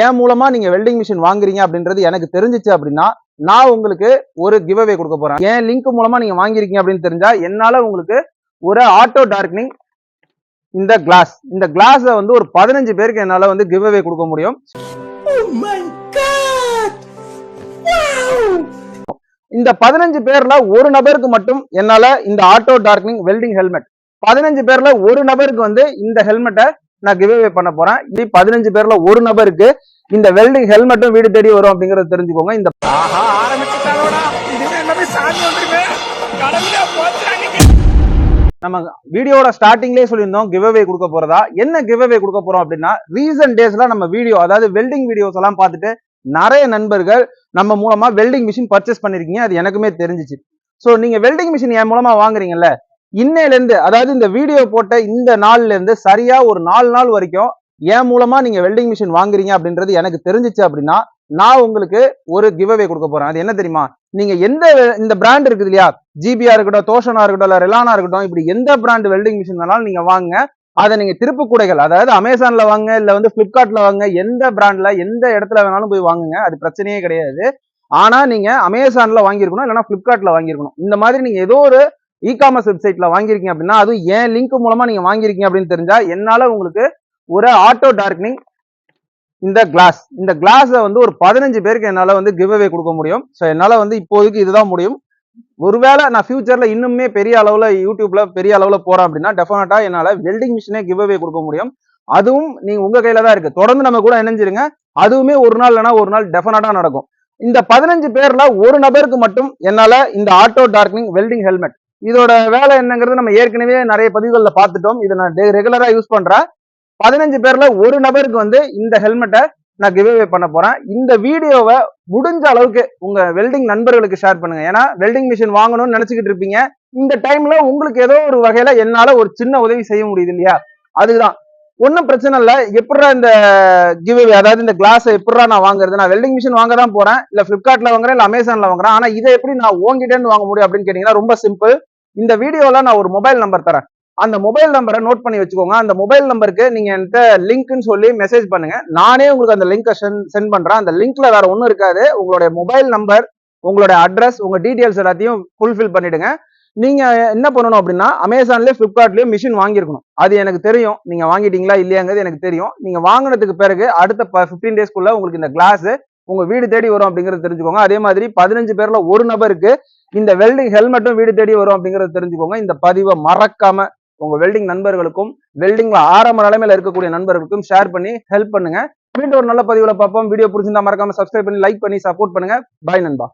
என் மூலமா நீங்க welding machine வாங்குறீங்க அப்படின்றது எனக்கு தெரிஞ்சிச்சு அப்படின்னா நான் உங்களுக்கு ஒரு கிவ்அவே கொடுக்க போறேன். என் லிங்க் மூலமா நீங்க வாங்கிருக்கீங்க அப்படின்னு தெரிஞ்சா என்னால உங்களுக்கு ஒரு ஆட்டோ டார்க்னிங் இந்த கிளாஸ் இந்த கிளாஸ வந்து ஒரு பதினஞ்சு பேருக்கு என்னால வந்து கிவ்அவே கொடுக்க முடியும். இந்த பதினஞ்சு பேர்ல ஒரு நபருக்கு மட்டும் என்னால இந்த ஆட்டோ டார்க்னிங் வெல்டிங் ஹெல்மெட் பதினஞ்சு பேர்ல ஒரு நபருக்கு வந்து இந்த ஹெல்மெட்டை நான் கிவ்அவே பண்ண போறேன். இப்படி பதினஞ்சு பேர்ல ஒரு நபருக்கு இந்த வெல்டிங் ஹெல்மெட்டும் வீடு தேடி வரும் அப்படிங்கறத தெரிஞ்சுக்கோங்க. இந்த நம்ம வீடியோட ஸ்டார்டிங்லேயே சொல்லியிருந்தோம் கிவ்அவே கொடுக்க போறதா? என்ன கிவ்அவே கொடுக்க போறோம் அப்படின்னா ரீசன்ட் டேஸ்ல நம்ம வீடியோ அதாவது வெல்டிங் வீடியோஸ் எல்லாம் பார்த்துட்டு நிறைய நண்பர்கள் நம்ம மூலமா வெல்டிங் மிஷின் பர்ச்சேஸ் பண்ணிருக்கீங்க. அது எனக்குமே தெரிஞ்சிச்சு. ஸோ நீங்க வெல்டிங் மிஷின் என் மூலமா வாங்குறீங்கல்ல இன்னையிலேருந்து அதாவது இந்த வீடியோ போட்ட இந்த நாள்லேருந்து சரியாக ஒரு நாலு நாள் வரைக்கும் என் மூலமாக நீங்கள் வெல்டிங் மிஷின் வாங்குறீங்க அப்படின்றது எனக்கு தெரிஞ்சிச்சு அப்படின்னா நான் உங்களுக்கு ஒரு கிவ்அவே கொடுக்க போகிறேன் அது என்ன தெரியுமா? நீங்கள் எந்த இந்த பிராண்ட் இருக்குது இல்லையா? ஜிபியா இருக்கட்டும் தோஷனா இருக்கட்டும் இல்லை ரெலானா இருக்கட்டும் இப்படி எந்த பிராண்ட் வெல்டிங் மிஷின் வேணாலும் நீங்கள் வாங்க. அதை நீங்கள் திருப்பு கூடைகள் அதாவது அமேசானில் வாங்க இல்லை வந்து ஃப்ளிப்கார்ட்டில் வாங்க எந்த பிராண்டில் எந்த இடத்துல வேணாலும் போய் வாங்குங்க. அது பிரச்சனையே கிடையாது. ஆனால் நீங்கள் அமேசானில் வாங்கியிருக்கணும் இல்லைன்னா ஃப்ளிப்கார்ட்டில் வாங்கியிருக்கணும். இந்த மாதிரி நீங்கள் ஏதோ ஒரு இ காமர்ஸ் வெப்சைட்ல வாங்கியிருக்கீங்க அப்படின்னா அதுவும் ஏன் லிங்க் மூலமா நீங்க வாங்கியிருக்கீங்க அப்படின்னு தெரிஞ்சா என்னால உங்களுக்கு ஒரு ஆட்டோ டார்க்னிங் இந்த கிளாஸ் இந்த கிளாஸை வந்து ஒரு பதினஞ்சு பேருக்கு என்னால வந்து கிவ்அவே கொடுக்க முடியும். ஸோ என்னால வந்து இப்போதைக்கு இதுதான் முடியும். ஒருவேளை நான் ஃபியூச்சர்ல இன்னுமே பெரிய அளவுல யூடியூப்ல பெரிய அளவுல போறேன் அப்படின்னா டெஃபினட்டா என்னால வெல்டிங் மிஷினே கிவ்அவே கொடுக்க முடியும். அதுவும் நீங்க உங்க கையில தான் இருக்கு. தொடர்ந்து நம்ம கூட இணைஞ்சிருங்க. அதுவுமே ஒரு நாள் இல்லைன்னா ஒரு நாள் டெஃபினட்டா நடக்கும். இந்த பதினஞ்சு பேர்ல ஒரு நபருக்கு மட்டும் என்னால இந்த ஆட்டோ டார்க்னிங் வெல்டிங் ஹெல்மெட் இதோட வேலை என்னங்கிறது நம்ம ஏற்கனவே நிறைய பதிவுகளில் பார்த்துட்டோம். இதை நான் ரெகுலரா யூஸ் பண்றேன். பதினஞ்சு பேர்ல ஒரு நபருக்கு வந்து இந்த ஹெல்மெட்டை நான் கிவ்அவே பண்ண போறேன். இந்த வீடியோவை முடிஞ்ச அளவுக்கு உங்க வெல்டிங் நண்பர்களுக்கு ஷேர் பண்ணுங்க. ஏன்னா வெல்டிங் மிஷின் வாங்கணும்னு நினைச்சுக்கிட்டு இருப்பீங்க. இந்த டைம்ல உங்களுக்கு ஏதோ ஒரு வகையில என்னால ஒரு சின்ன உதவி செய்ய முடியுது இல்லையா? அதுதான். ஒன்றும் பிரச்சனை இல்லை. எப்படா இந்த கிவ்அவே அதாவது இந்த கிளாஸை எப்படா நான் வாங்குறது? நான் வெல்டிங் மிஷின் வாங்க தான் போறேன். இல்லை பிளிப்கார்ட்ல வாங்குறேன் இல்லை அமேசான்ல வாங்குறேன். ஆனால் இதை எப்படி நான் ஓங்கிட்டேன்னு வாங்க முடியும் அப்படின்னு கேட்டீங்கன்னா ரொம்ப சிம்பிள் இந்த வீடியோவில் நான் ஒரு மொபைல் நம்பர் தரேன். அந்த மொபைல் நம்பரை நோட் பண்ணி வச்சுக்கோங்க. அந்த மொபைல் நம்பருக்கு நீங்க என்கிட்ட லிங்க்னு சொல்லி மெசேஜ் பண்ணுங்க. நானே உங்களுக்கு அந்த லிங்கை சென்ட் பண்றேன். அந்த லிங்க்ல வேற ஒன்றும் இருக்காது. உங்களுடைய மொபைல் நம்பர் உங்களுடைய அட்ரஸ் உங்க டீடைல்ஸ் எல்லாத்தையும் ஃபுல்ஃபில் பண்ணிடுங்க. நீங்க என்ன பண்ணணும் அப்படின்னா அமேசான்லயே பிளிப்கார்ட்லயும் மிஷின் வாங்கியிருக்கணும். அது எனக்கு தெரியும். நீங்க வாங்கிட்டீங்களா இல்லையாங்கிறது எனக்கு தெரியும். நீங்க வாங்கினதுக்கு பிறகு அடுத்த ஃபிஃப்டீன் டேஸ்க்குள்ள உங்களுக்கு இந்த கிளாஸ் உங்க வீடு தேடி வரும் அப்படிங்கறது தெரிஞ்சுக்கோங்க. அதே மாதிரி பதினஞ்சு பேர்ல ஒரு நபருக்கு இந்த வெல்டிங் ஹெல்மெட்டும் வீடு தேடி வரும் அப்படிங்கறத தெரிஞ்சுக்கோங்க. இந்த பதிவை மறக்காம உங்க வெல்டிங் நண்பர்களுக்கும் வெல்டிங்ல ஆரம்ப நிலைமையில இருக்கக்கூடிய நண்பர்களுக்கும் ஷேர் பண்ணி ஹெல்ப் பண்ணுங்க. மீண்டும் ஒரு நல்ல பதிவுல பார்ப்போம். வீடியோ பிடிச்சிருந்தா மறக்காம சப்ஸ்கிரைப் பண்ணி லைக் பண்ணி சப்போர்ட் பண்ணுங்க. பாய் நண்பா.